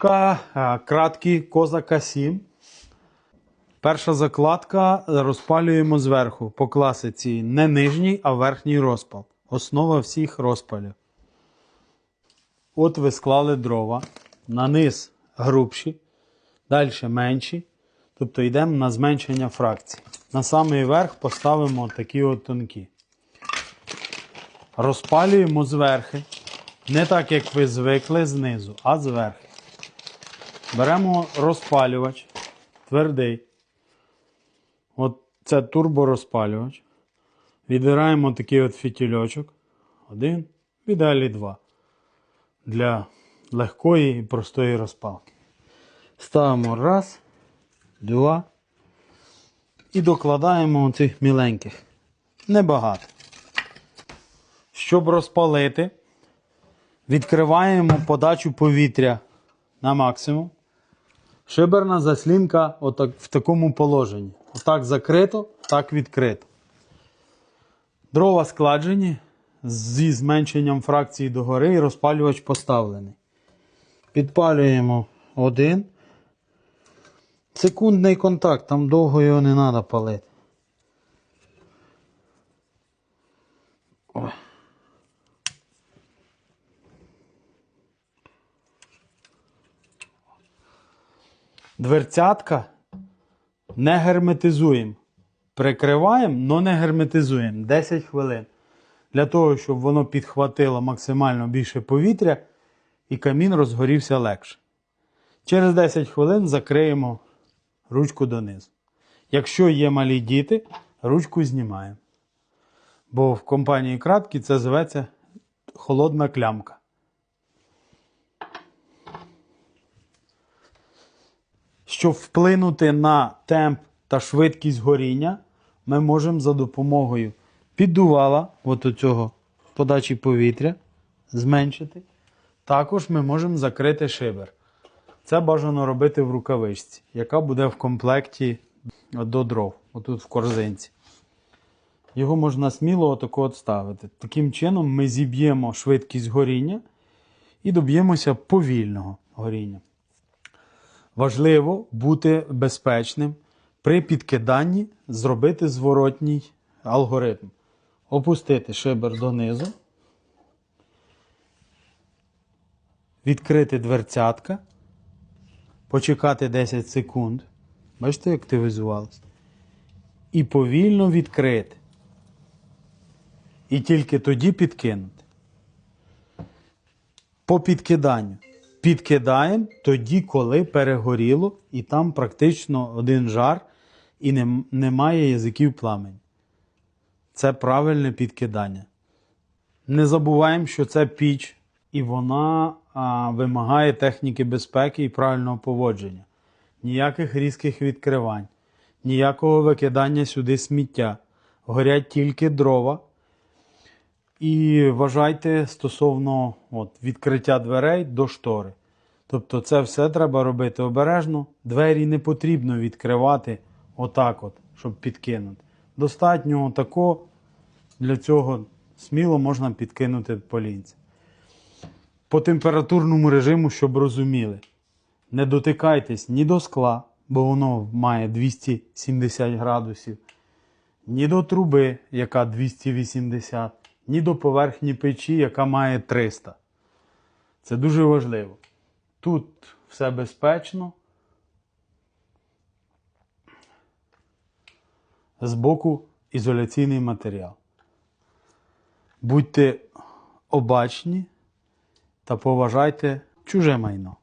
Ручка е, краткі Козака 7. Перша закладка розпалюємо зверху по класиці не нижній, а верхній розпал. Основа всіх розпалів. От ви склали дрова, на низ грубші, далі менші. Тобто йдемо на зменшення фракцій. На самий верх поставимо такі от тонкі. Розпалюємо зверхи. Не так, як ви звикли знизу, а зверху. Беремо розпалювач твердий. От це турборозпалювач. Відбираємо такий от фітільочок. Один, в ідеалі два. Для легкої і простої розпалки. Ставимо раз, два. І докладаємо цих міленьких. Небагато. Щоб розпалити, відкриваємо подачу повітря на максимум. Шиберна заслінка отак, в такому положенні. Отак закрито, так відкрито. Дрова складжені зі зменшенням фракції догори і розпалювач поставлений. Підпалюємо один. Секундний контакт, там довго його не треба палити. Дверцятка не герметизуємо. Прикриваємо, але не герметизуємо 10 хвилин. Для того, щоб воно підхватило максимально більше повітря і камін розгорівся легше. Через 10 хвилин закриємо ручку донизу. Якщо є малі діти, ручку знімаємо. Бо в компанії краткі це зветься холодна клямка. Щоб вплинути на темп та швидкість горіння, ми можемо за допомогою піддувала от цього подачі повітря зменшити. Також ми можемо закрити шибер. Це бажано робити в рукавичці, яка буде в комплекті до дров, отут в корзинці. Його можна сміло отако от ставити. Таким чином ми зіб'ємо швидкість горіння і доб'ємося повільного горіння. Важливо бути безпечним при підкиданні зробити зворотній алгоритм. Опустити шибер донизу, відкрити дверцятка, почекати 10 секунд. Бачите, як активізувалося? І повільно відкрити. І тільки тоді підкинути. По підкиданню. Підкидаємо тоді, коли перегоріло, і там практично один жар, і нем- немає язиків пламень. Це правильне підкидання. Не забуваємо, що це піч, і вона а, вимагає техніки безпеки і правильного поводження. Ніяких різких відкривань, ніякого викидання сюди сміття. Горять тільки дрова. І вважайте стосовно от, відкриття дверей до штори. Тобто це все треба робити обережно. Двері не потрібно відкривати отак, от, щоб підкинути. Достатньо отако. Для цього сміло можна підкинути полінці. По температурному режиму, щоб розуміли, не дотикайтесь ні до скла, бо воно має 270 градусів, ні до труби, яка 280, ні до поверхні печі, яка має 300. Це дуже важливо. Тут все безпечно. Збоку ізоляційний матеріал. Будьте обачні та поважайте чуже майно.